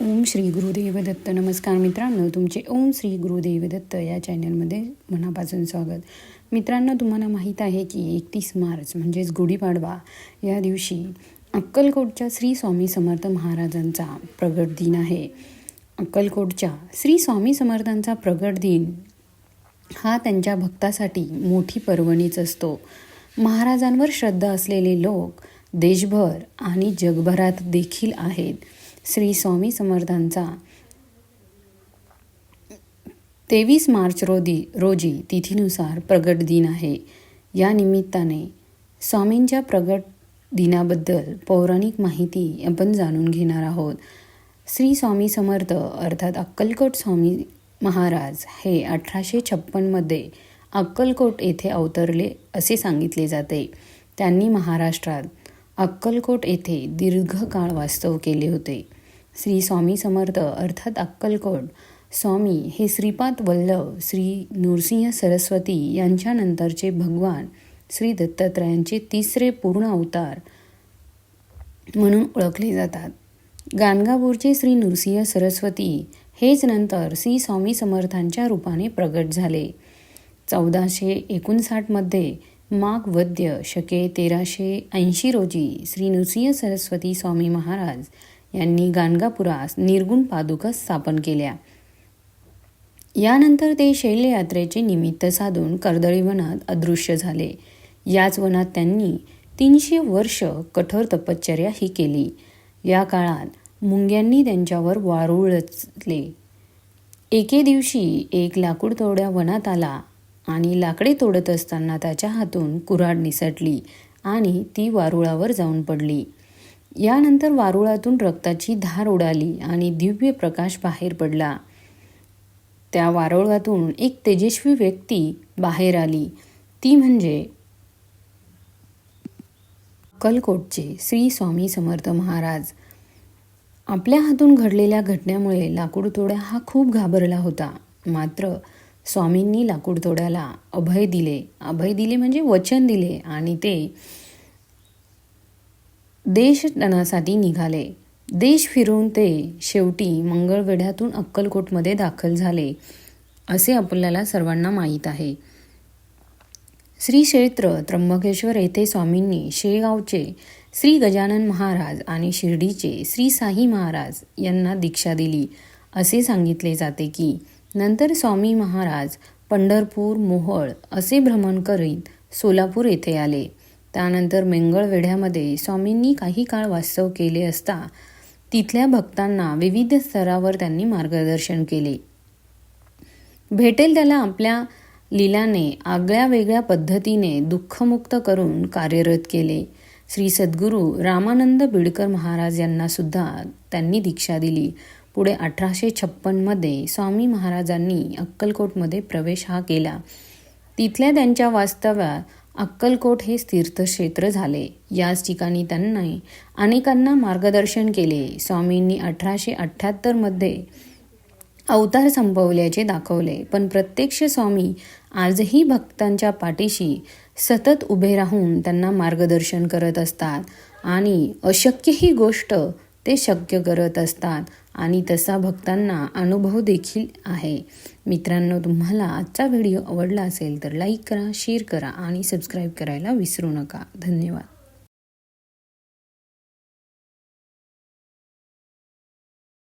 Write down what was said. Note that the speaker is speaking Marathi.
ओम श्री गुरुदेव दत्त. नमस्कार मित्रांनो तुमचे ओम श्री गुरुदेव दत्त या चॅनलमध्ये मनापासून स्वागत. मित्रांनो तुम्हाला माहीत आहे की एकतीस मार्च म्हणजेच गुढीपाडवा या दिवशी अक्कलकोटच्या श्री स्वामी समर्थ महाराजांचा प्रगट दिन आहे. अक्कलकोटच्या श्री स्वामी समर्थांचा प्रगट दिन हा त्यांच्या भक्तासाठी मोठी पर्वणीच असतो. महाराजांवर श्रद्धा असलेले लोक देशभर आणि जगभरात देखील आहेत. श्री स्वामी समर्थांचा. तेवीस मार्च रोजी रोजी तिथीनुसार प्रगट दिन आहे. या निमित्ताने स्वामींच्या प्रगट दिनाबद्दल पौराणिक माहिती आपण जाणून घेणार आहोत. श्री स्वामी समर्थ अर्थात अक्कलकोट स्वामी महाराज हे अठराशे छप्पनमध्ये अक्कलकोट येथे अवतरले असे सांगितले जाते. त्यांनी महाराष्ट्रात अक्कलकोट येथे दीर्घकाळ वास्तव केले होते. श्री स्वामी समर्थ अर्थात अक्कलकोट स्वामी हे श्रीपाद वल्लभ श्री नृसिंह सरस्वती यांच्यानंतरचे भगवान श्री दत्तात्रयांचे तिसरे पूर्ण अवतार म्हणून ओळखले जातात. गाणगापूरचे श्री नृसिंह सरस्वती हेच नंतर श्री स्वामी समर्थांच्या रूपाने प्रगट झाले. चौदाशे एकोणसाठमध्ये माघ वद्य शके तेराशे ऐंशी रोजी श्री नृसिंह सरस्वती स्वामी महाराज यांनी गाणगापुरास निर्गुण पादुका स्थापन केल्या. यानंतर ते शैल्ययात्रेचे निमित्त साधून कर्दळी वनात अदृश्य झाले. याच वनात त्यांनी तीनशे वर्ष कठोर तपश्चर्या ही केली. या काळात मुंग्यांनी त्यांच्यावर वारुळचले एके दिवशी एक लाकूड तोड्या वनात आला. आणि लाकडे तोडत असताना त्याच्या हातून कुऱ्हाड निसटली आणि ती वारुळावर जाऊन पडली. यानंतर वारुळातून रक्ताची धार उडाली आणि दिव्य प्रकाश बाहेर पडला. त्या वारुळातून एक तेजस्वी व्यक्ती बाहेर आली. ती म्हणजे अक्कलकोटचे श्री स्वामी समर्थ महाराज. आपल्या हातून घडलेल्या घटनेमुळे लाकूड तोड्या हा खूप घाबरला होता. मात्र स्वामींनी लाकूडतोड्याला अभय दिले. अभय दिले म्हणजे वचन दिले आणि ते देशदनासाठी निघाले. देश फिरून ते शेवटी मंगळवेढ्यातून अक्कलकोटमध्ये दाखल झाले असे आपल्याला सर्वांना माहीत आहे. श्री क्षेत्र त्र्यंबकेश्वर येथे स्वामींनी शेगावचे श्री गजानन महाराज आणि शिर्डीचे श्री साई महाराज यांना दीक्षा दिली. असे सांगितले जाते की नंतर स्वामी महाराज पंढरपूर मोहळ असे भ्रमण करीत सोलापूर येथे आले. त्यानंतर मेंगळवेढ्यामध्ये स्वामींनी काही काळ वास्तव केले असता तिथल्या भक्तांना विविध स्तरावर त्यांनी मार्गदर्शन केले. भेटेल त्याला आपल्या लिलाने आगळ्या वेगळ्या पद्धतीने दुःखमुक्त करून कार्यरत केले. श्री सद्गुरू रामानंद बिडकर महाराज यांना सुद्धा त्यांनी दीक्षा दिली. पुढे अठराशे छप्पनमध्ये स्वामी महाराजांनी अक्कलकोटमध्ये प्रवेश हा केला. तिथल्या त्यांच्या वास्तव्यात अक्कलकोट हे तीर्थक्षेत्र झाले. याच ठिकाणी त्यांनी अनेकांना मार्गदर्शन केले. स्वामींनी अठराशे अठ्ठ्याहत्तरमध्ये अवतार संपवल्याचे दाखवले. पण प्रत्यक्ष स्वामी आजही भक्तांच्या पाठीशी सतत उभे राहून त्यांना मार्गदर्शन करत असतात. आणि अशक्य ही गोष्ट ते शक्य करत असतात आणि तसा भक्तांना अनुभव देखील आहे. मित्रांनो तुम्हाला आजचा व्हिडिओ आवडला असेल तर लाईक करा शेअर करा आणि सबस्क्राईब करायला विसरू नका. धन्यवाद.